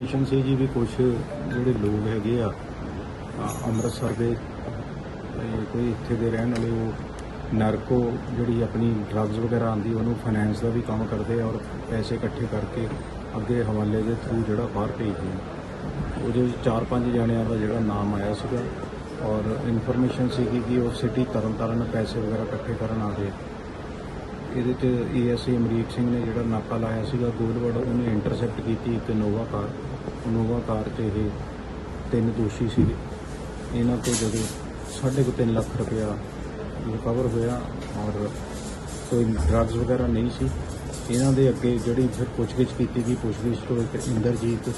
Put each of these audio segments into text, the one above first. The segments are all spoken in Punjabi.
ਮਿਸ਼ਨ ਸੀ ਜੀ ਵੀ ਕੁਝ ਜਿਹੜੇ ਲੋਕ ਹੈਗੇ ਆ ਅੰਮ੍ਰਿਤਸਰ ਦੇ ਕੋਈ ਇੱਥੇ ਦੇ ਰਹਿਣ ਵਾਲੇ ਉਹ ਨਰਕੋ ਜਿਹੜੀ ਆਪਣੀ ਡਰੱਗਸ ਵਗੈਰਾ ਆਂਦੀ ਉਹਨੂੰ ਫਾਈਨੈਂਸ ਦਾ ਵੀ ਕੰਮ ਕਰਦੇ ਆ ਔਰ ਪੈਸੇ ਇਕੱਠੇ ਕਰਕੇ ਅੱਗੇ ਹਵਾਲੇ ਦੇ ਥਰੂ ਜਿਹੜਾ ਬਾਹਰ ਭੇਜਦੇ ਆ। ਉਹਦੇ ਵਿੱਚ ਚਾਰ ਪੰਜ ਜਣਿਆਂ ਦਾ ਜਿਹੜਾ ਨਾਮ ਆਇਆ ਸੀਗਾ ਔਰ ਇਨਫੋਰਮੇਸ਼ਨ ਸੀਗੀ ਕਿ ਉਹ ਸਿਟੀ ਤਰਨਤਾਰਨ ਪੈਸੇ ਵਗੈਰਾ ਇਕੱਠੇ ਕਰਨ ਆ ਗਏ। ਇਹਦੇ ਚ ਏਐਸਏ ਅਮਰੀਕ ਸਿੰਘ ਨੇ ਜਿਹੜਾ ਨਾਕਾ ਲਾਇਆ ਸੀਗਾ, ਗੋਲਵੜ ਉਹਨੇ ਇੰਟਰਸੈਪਟ ਕੀਤੀ ਇੱਕ ਨੋਵਾ ਕਾਰ ਇਨੋਵਾ ਕਾਰ 'ਚ ਇਹ ਤਿੰਨ ਦੋਸ਼ੀ ਸੀਗੇ। ਇਹਨਾਂ ਤੋਂ ਜਦੋਂ ਸਾਢੇ ਕੁ ਤਿੰਨ ਲੱਖ ਰੁਪਇਆ ਰਿਕਵਰ ਹੋਇਆ ਔਰ ਕੋਈ ਡਰੱਗਸ ਵਗੈਰਾ ਨਹੀਂ ਸੀ, ਇਹਨਾਂ ਦੇ ਅੱਗੇ ਜਿਹੜੀ ਫਿਰ ਪੁੱਛਗਿੱਛ ਕੀਤੀ ਗਈ, ਪੁੱਛਗਿੱਛ ਤੋਂ ਇੱਕ ਇੰਦਰਜੀਤ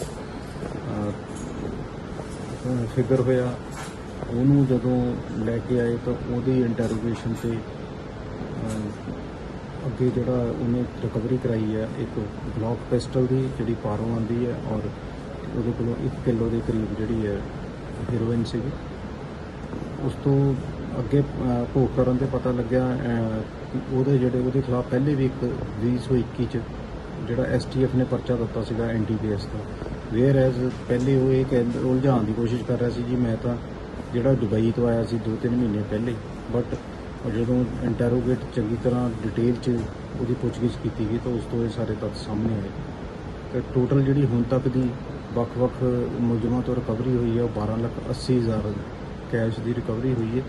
ਫਿਕਰ ਹੋਇਆ। ਉਹਨੂੰ ਜਦੋਂ ਲੈ ਕੇ ਆਏ ਤਾਂ ਉਹਦੀ ਇੰਟਰੋਗੇਸ਼ਨ ਤੇ ਅੱਗੇ ਜਿਹੜਾ ਉਹਨੇ ਰਿਕਵਰੀ ਕਰਾਈ ਹੈ, ਇੱਕ ਗਲੌਕ ਪਿਸਟਲ ਦੀ ਜਿਹੜੀ ਪਾਰੋਂ ਆਂਦੀ ਹੈ ਔਰ ਉਹਦੇ ਕੋਲੋਂ 1 ਕਿਲੋ ਦੇ ਕਰੀਬ ਜਿਹੜੀ ਹੈ ਹੀਰੋਇਨ ਸੀਗੀ। ਉਸ ਤੋਂ ਅੱਗੇ ਭੋਗ ਕਰਨ ਤੇ ਪਤਾ ਲੱਗਿਆ ਉਹਦੇ ਜਿਹੜੇ ਉਹਦੇ ਖਿਲਾਫ ਪਹਿਲੇ ਵੀ ਇੱਕ 2021 ਚ ਜਿਹੜਾ ਐਸਟੀਐਫ ਨੇ ਪਰਚਾ ਦਿੱਤਾ ਸੀਗਾ ਐਨਟੀਪੀਐਸ ਦਾ। ਵੇਅਰ ਐਜ਼ ਪਹਿਲੇ ਉਹ ਇਹ ਕਹਿੰਦਾ ਉਲਝਾਉਣ ਦੀ ਕੋਸ਼ਿਸ਼ ਕਰ ਰਿਹਾ ਸੀ, ਜੀ ਮੈਂ ਤਾਂ ਜਿਹੜਾ ਦੁਬਈ ਤੋਂ ਆਇਆ ਸੀ 2-3 ਮਹੀਨੇ ਪਹਿਲੇ ਬਟ ਜਦੋਂ ਇੰਟਰੋਗੇਟ ਚੰਗੀ ਤਰ੍ਹਾਂ ਡਿਟੇਲ ਚ ਉਹਦੀ ਪੁੱਛਗਿੱਛ ਕੀਤੀ ਗਈ ਤਾਂ ਉਸ ਤੋਂ ਇਹ ਸਾਰੇ ਤੱਥ ਸਾਹਮਣੇ ਆਏ। ਤੇ ਟੋਟਲ ਜਿਹੜੀ ਹੁਣ ਤੱਕ ਦੀ ਵੱਖ-ਵੱਖ ਮੁਲਜ਼ਮਾਂ ਤੋਂ ਰਿਕਵਰੀ ਹੋਈ ਹੈ, ਉਹ 12 ਲੱਖ 80 ਹਜ਼ਾਰ ਕੈਸ਼ ਦੀ ਰਿਕਵਰੀ ਹੋਈ ਹੈ।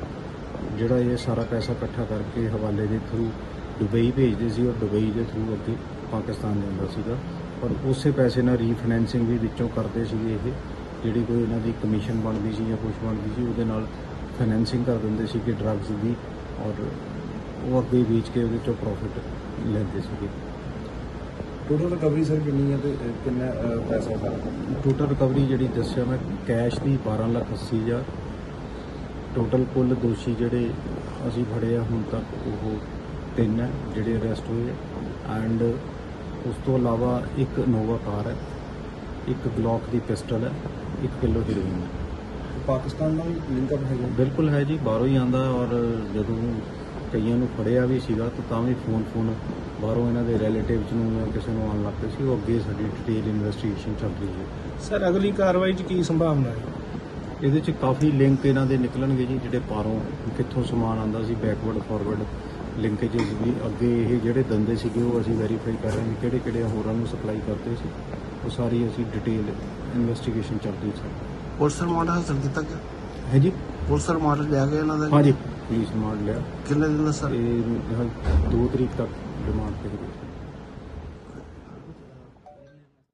ਜਿਹੜਾ ਇਹ ਸਾਰਾ ਪੈਸਾ ਇਕੱਠਾ ਕਰਕੇ ਹਵਾਲੇ ਦੇ ਥਰੂ ਦੁਬਈ ਭੇਜਦੇ ਸੀ ਔਰ ਦੁਬਈ ਦੇ ਥਰੂ ਅੱਗੇ ਪਾਕਿਸਤਾਨ ਜਾਂਦਾ ਸੀਗਾ। ਔਰ ਉਸੇ ਪੈਸੇ ਨਾਲ ਰੀਫਾਈਨੈਂਸਿੰਗ ਵੀ ਵਿੱਚੋਂ ਕਰਦੇ ਸੀਗੇ ਇਹ, ਜਿਹੜੀ ਕੋਈ ਇਹਨਾਂ ਦੀ ਕਮਿਸ਼ਨ ਬਣਦੀ ਸੀ ਜਾਂ ਕੁਝ ਬਣਦੀ ਸੀ, ਉਹਦੇ ਨਾਲ ਫਾਈਨੈਂਸਿੰਗ ਕਰ ਦਿੰਦੇ ਸੀ ਕਿ ਡਰੱਗਸ ਦੀ ਔਰ ਉਹ ਅੱਗੇ ਵੇਚ ਕੇ ਉਹਦੇ ਚੋਂ ਪ੍ਰੋਫਿਟ ਲੈਂਦੇ ਸੀਗੇ। ਟੋਟਲ ਰਿਕਵਰੀ ਸਰ ਕਿੰਨੀ ਹੈ ਤੇ ਅਹ, ਕਿੰਨਾ ਅਹ, ਪੈਸਾ ਸਾਰਾ ਟੋਟਲ ਰਿਕਵਰੀ ਜਿਹੜੀ ਦੱਸਿਆ ਮੈਂ ਕੈਸ਼ ਦੀ 12 ਲੱਖ 80 ਹਜ਼ਾਰ। ਟੋਟਲ ਕੁੱਲ ਦੋਸ਼ੀ ਜਿਹੜੇ ਅਸੀਂ ਫੜੇ ਆ ਹੁਣ ਤੱਕ ਉਹ ਤਿੰਨ ਹੈ ਜਿਹੜੇ ਅਰੈਸਟ ਹੋਏ ਐਂਡ ਉਸ ਤੋਂ ਇਲਾਵਾ ਇੱਕ ਨੋਵਾ ਕਾਰ ਹੈ ਇੱਕ ਗਲੌਕ ਦੀ ਪਿਸਟਲ ਹੈ 1 ਕਿਲੋ ਹੀਰੋਇਨ ਹੈ। ਪਾਕਿਸਤਾਨ ਨਾਲ ਲਿੰਕ ਅਪ ਹੈਗਾ? ਬਿਲਕੁਲ ਹੈ ਜੀ ਬਾਹਰੋਂ ਹੀ ਆਂਦਾ ਔਰ ਜਦੋਂ ਕਈਆਂ ਨੂੰ ਫੜਿਆ ਵੀ ਸੀਗਾ ਤਾਂ ਤਾਂ ਵੀ ਫੋਨ ਫੋਨ ਬਾਹਰੋਂ ਇਹਨਾਂ ਦੇ ਰਿਲੇਟਿਵਸ ਨੂੰ ਜਾਂ ਕਿਸੇ ਨੂੰ ਆਉਣ ਲੱਗ ਪਏ ਸੀ ਉਹ ਅੱਗੇ ਸਾਡੀ ਡਿਟੇਲ ਇਨਵੈਸਟੀਗੇਸ਼ਨ ਚੱਲ ਰਹੀ ਹੈ। ਸਰ ਅਗਲੀ ਕਾਰਵਾਈ 'ਚ ਕੀ ਸੰਭਾਵਨਾ ਹੈ? ਇਹਦੇ ਚ ਕਾਫੀ ਲਿੰਕ ਇਹਨਾਂ ਦੇ ਨਿਕਲਣਗੇ ਜੀ ਜਿਹੜੇ ਪਾਰੋਂ ਕਿੱਥੋਂ ਸਮਾਨ ਆਂਦਾ ਸੀ ਬੈਕਵਰਡ ਫਾਰਵਰਡ ਲਿੰਕੇजेस ਵੀ। ਅੱਗੇ ਇਹ ਜਿਹੜੇ ਦੰਦੇ ਸੀਗੇ ਉਹ ਅਸੀਂ ਵੈਰੀਫਾਈ ਕਰ ਰਹੇ ਹਾਂ ਕਿਹੜੇ ਕਿਹੜੇ ਹੋਰਾਂ ਨੂੰ ਸਪਲਾਈ ਕਰਦੇ ਸੀ। ਉਹ ਸਾਰੀ ਅਸੀਂ ਡਿਟੇਲ ਇਨਵੈਸਟੀਗੇਸ਼ਨ ਚੱਲ ਰਹੀ ਸੀ ਪੁਲਿਸ ਰਿਮਾਂਡ ਹਾਸਲ ਕੀਤਾ ਗਿਆ? ਹੈ ਜੀ? ਪੁਲਿਸ ਰਿਮਾਂਡ ਲਿਆ ਗਿਆ ਇਹਨਾਂ ਦਾ ਹਾਂਜੀ। ਪੁਲਿਸ ਮਾਰ ਲਿਆ। ਕਿੰਨੇ ਦਿਨ ਦਾ ਸਰ? ਇਹ 2 ਤਰੀਕ ਤੱਕ ਡਿਮਾਂਡ ਤੇ ਹੋਈ